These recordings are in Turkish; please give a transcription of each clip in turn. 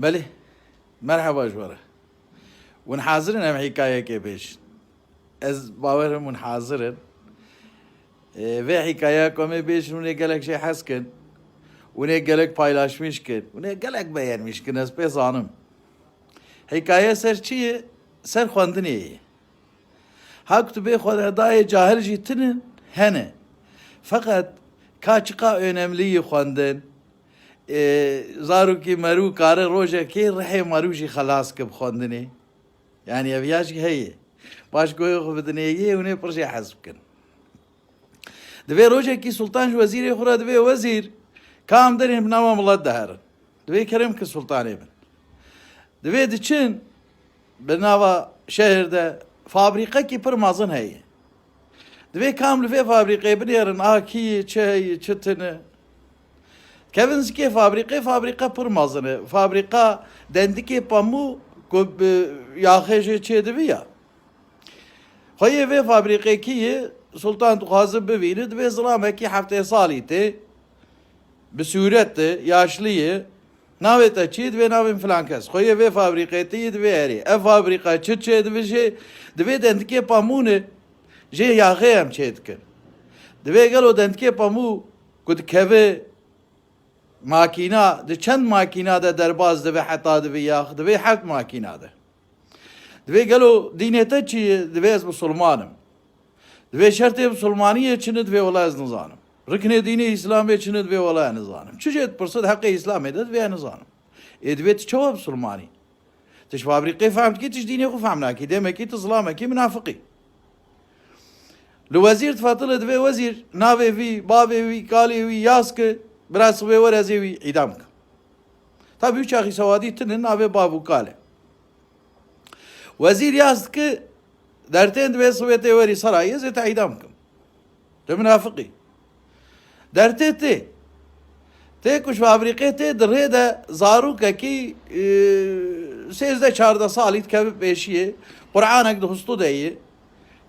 بله مرحبا جواره ون حاضرن هم حکایه که پیش از باورم ون حاضرن و حکایه کمی پیش ونه گلک şey حس کن ونه گلک paylaşmış کن ونه گلک beğenmiş کن از پس آنم حکایه سر چیه؟ سر خواندنیه Ha kütübe Xwedayê cahil jî tinin hene. Fakat kaçka önemliyi xwendin. E, zarokî merû kare rojekê rihê merû jî xelas kib xwendinê. Yani eviya jî heye. Baş xwe bi dinêyê hûnê pir jê hez bikin. Divê rojekî sultan wezîrê xwe re divê wezîr kam bi nava milet diherin. Divê kerim ki sultanê bin. Divê diçin bi nava şehirde fabrikekî pir mezin heye. Divê kam vê fabrîqê binêrin akiyê çi heye çi tune. Kevin zikê fabrîqê fabrîqa pir mezin e. Fabrîqa dendikê pamû ku bi yaxê jê çê diviya. Xweyê vê fabrîqekî yê Sultan bibîne divê zilamekî heftê salî tê bi sûret tê yaşlî yê navê te çi divê navên filan kes. Xweyê vê fabrîqê tê yê divê herî. Ev fabrîqa çi çê divê jê divê dendikê pamûnê jê yaxê em çê dikin. Divê gelo dendikê pamû ku dikeve makîna di çend makîna de derbas dibe heta dibe yax dibe heft makîna de. Divê gelo dînê te çi divê ez musulmanim. Divê şertê musulmaniyê çi ne divê wela ez nizanim. Riknê dînê İslamê çi ne divê wela ez nizanim. Çi jê dipirsid heqê İslamê de divê ez musulmanî? Tu ji fabrîqê fehm dikî tu ji dînê xwe fehm nakî demekî tu zilamekî münafıqî. Li wezîr difatile divê wezîr navê wî bavê wî kalê wî yas ki biraz were ez ê wî îdam kim. Tabi üç axî sewadî tinin navê bav û kalê. Wezîr yas dike dertên divê Swêtê werî serayê ez ê te îdam kim. Tu münafıqî. Dertê tê. Tê ku ji fabrîqê tê di rê de zarokekî e, sêzde çarda salî dikeve pêşiyê Qur'anek di hustû de yê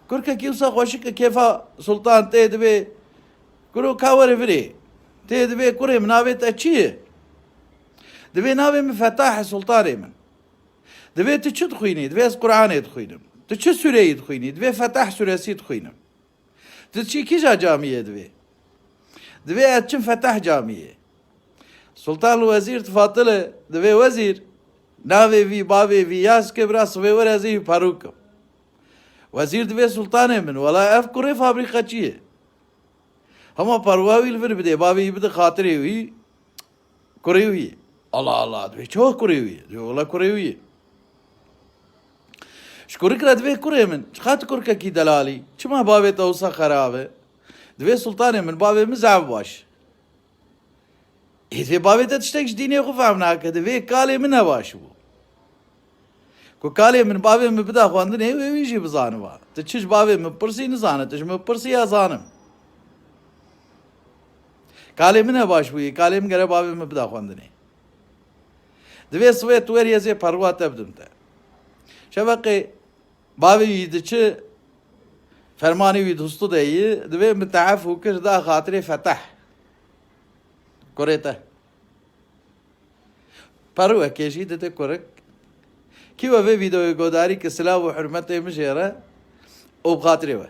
Kurkekî wisa xweşik kêfa sultan ka te çi ye? Divê navê min Fetah Sultanê min. Divê tu çi dixwînî? Divê ez Qur'anê dixwînim. Tu çi sûreyî dixwînî? Divê Fetah sûresî dixwînim. Tu çi kîja camiyê divê? Divê ez çim Fetah camiyê. Sultan wezîr tifatile divê wezîr navê vî bavê vî yas ke biraz wê were ez ê wî parûkim. Wezîr divê sultanê min wela li vir bide bavê wî bide xatirê wî kurê wî ye. Allah Allah divê çawa kurê wî ye? Divê wela kurê wî ye. Ji kurik re divê kurê min çiqat kurkekî delalî çima bavê te wisa xerab e? Divê sultanê min bavê min zev baş. Ê divê bavê te tiştek ji dînê xwe fehm nake divê kalê min ne baş bû. Ku kalê min bavê min bida xwandinê wê wî jî bizaniba. Tu çi ji bavê min pirsî nizane tu ji min pirsî ya zanim. Kalê min ne baş kalê min gere bavê min bida xwandinê. Divê swê tu werî ez ê perwa te bidim te. Şeveqê bavê wî diçi fermanê wî dustû de yî divê min tehef û kir da xatirê feteh. Kurê te. Perwekê jî dide kurik Ki ve vê videoyu godarî ki silav û hürmetê mijêre û bi xatirê.